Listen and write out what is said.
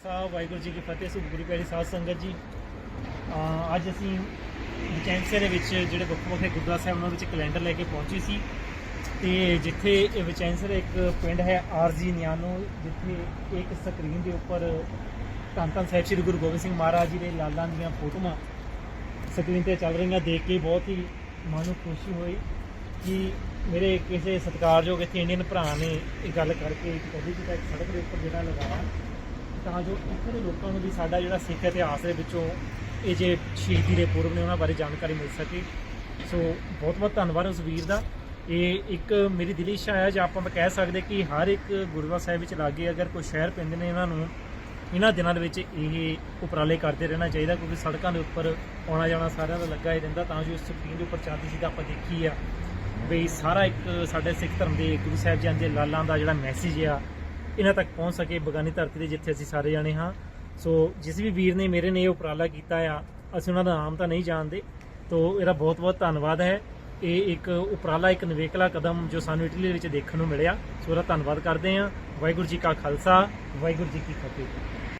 ਖਾਲਸਾ ਵਾਹਿਗੁਰੂ ਜੀ ਕੀ ਫਤਿਹ ਸੁਖ ਗੁਰੂ ਪਿਆਰੀ ਸਾਧ ਸੰਗਤ ਜੀ। ਅੱਜ ਅਸੀਂ ਵਿਚੈਂਸੇ ਦੇ ਵਿੱਚ ਜਿਹੜੇ ਵੱਖ ਵੱਖ ਗੁਰਦੁਆਰਾ ਸਾਹਿਬ ਉਹਨਾਂ ਵਿੱਚ ਕੈਲੰਡਰ ਲੈ ਕੇ ਪਹੁੰਚੇ ਸੀ। ਤੇ ਜਿੱਥੇ ਇਹ ਵਿਚੈਂਸੇ ਇੱਕ ਪਿੰਡ ਹੈ ਆਰਜੀ ਨਿਆਨੋ, ਜਿੱਥੇ ਇੱਕ ਸਕਰੀਨ ਦੇ ਉੱਪਰ ਧੰਨ ਧੰਨ ਸਾਹਿਬ ਸ੍ਰੀ ਗੁਰੂ ਗੋਬਿੰਦ ਸਿੰਘ ਮਹਾਰਾਜ ਜੀ ਦੇ ਲਾਲਾਂ ਦੀਆਂ ਫੋਟੋਆਂ ਸਕਰੀਨ ਤੇ ਚੱਲ ਰਹੀਆਂ, ਦੇਖ ਕੇ ਬਹੁਤ ਹੀ ਮਨ ਨੂੰ ਖੁਸ਼ੀ ਹੋਈ ਕਿ ਮੇਰੇ ਕਿਸੇ ਸਤਿਕਾਰਯੋਗ ਇੱਥੇ ਇੰਡੀਅਨ ਭਰਾ ਨੇ ਇਹ ਗੱਲ ਕਰਕੇ ਇੱਕ ਕਦੀ ਕਿ ਇੱਕ ਸੜਕ ਦੇ ਉੱਪਰ ਜਿਹੜਾ ਲਗਾਇਆ। ਤਾਂ ਜੋ ਇੱਥੇ ਦੇ ਲੋਕਾਂ ਨੂੰ ਵੀ ਸਾਡਾ ਜਿਹੜਾ ਸਿੱਖ ਇਤਿਹਾਸ ਦੇ ਵਿੱਚੋਂ ਇਹ ਜੇ ਸ਼ਹੀਦੀ ਦੇ ਪੁਰਬ ਨੇ ਉਹਨਾਂ ਬਾਰੇ ਜਾਣਕਾਰੀ ਮਿਲ ਸਕੇ। ਸੋ ਬਹੁਤ ਬਹੁਤ ਧੰਨਵਾਦ ਉਸ ਵੀਰ ਦਾ। ਇਹ ਇੱਕ ਮੇਰੀ ਦਿਲੀ ਇੱਛਾ ਹੈ ਜਾਂ ਆਪਾਂ ਕਹਿ ਸਕਦੇ ਕਿ ਹਰ ਇੱਕ ਗੁਰਦੁਆਰਾ ਸਾਹਿਬ ਵਿੱਚ ਲਾਗੇ ਅਗਰ ਕੋਈ ਸ਼ਹਿਰ ਪੈਂਦੇ ਨੇ ਇਹਨਾਂ ਨੂੰ ਇਹਨਾਂ ਦਿਨਾਂ ਦੇ ਵਿੱਚ ਇਹ ਉਪਰਾਲੇ ਕਰਦੇ ਰਹਿਣਾ ਚਾਹੀਦਾ ਕਿਉਂਕਿ ਸੜਕਾਂ ਦੇ ਉੱਪਰ ਆਉਣਾ ਜਾਣਾ ਸਾਰਿਆਂ ਦਾ ਲੱਗਾ ਹੀ ਰਹਿੰਦਾ, ਤਾਂ ਜੋ ਇਸ ਸਕਰੀਨ ਦੇ ਉੱਪਰ ਚੱਲਦੀ ਸੀ ਤਾਂ ਆਪਾਂ ਦੇਖੀ ਆ। ਵੀ ਸਾਰਾ ਇੱਕ ਸਾਡੇ ਸਿੱਖ ਧਰਮ ਦੇ ਗੁਰੂ ਸਾਹਿਬ ਜੀ ਦੇ ਲਾਲਾਂ ਦਾ ਜਿਹੜਾ ਮੈਸੇਜ ਆ ਇਹਨਾਂ ਤੱਕ ਪਹੁੰਚ ਸਕੇ ਬਗਾਨੀ ਧਰਤੀ ਦੇ ਜਿੱਥੇ ਅਸੀਂ ਸਾਰੇ ਜਾਣੇ ਹਾਂ। ਸੋ ਜਿਸ ਵੀ ਵੀਰ ਨੇ ਮੇਰੇ ਨੇ ਇਹ ਉਪਰਾਲਾ ਕੀਤਾ ਆ, ਅਸੀਂ ਉਹਨਾਂ ਦਾ ਨਾਮ ਤਾਂ ਨਹੀਂ ਜਾਣਦੇ, ਤੋ ਇਹਦਾ ਬਹੁਤ ਬਹੁਤ ਧੰਨਵਾਦ ਹੈ। ਇਹ ਇੱਕ ਉਪਰਾਲਾ, ਇੱਕ ਨਵੇਕਲਾ ਕਦਮ ਜੋ ਸਾਨੂੰ ਇਟਲੀ ਵਿੱਚ ਦੇਖਣ ਨੂੰ ਮਿਲਿਆ। ਸੋ ਉਹਦਾ ਧੰਨਵਾਦ ਕਰਦੇ ਹਾਂ। ਵਾਹਿਗੁਰੂ ਜੀ ਕਾ ਖਾਲਸਾ, ਵਾਹਿਗੁਰੂ ਜੀ ਕੀ ਫਤਿਹ।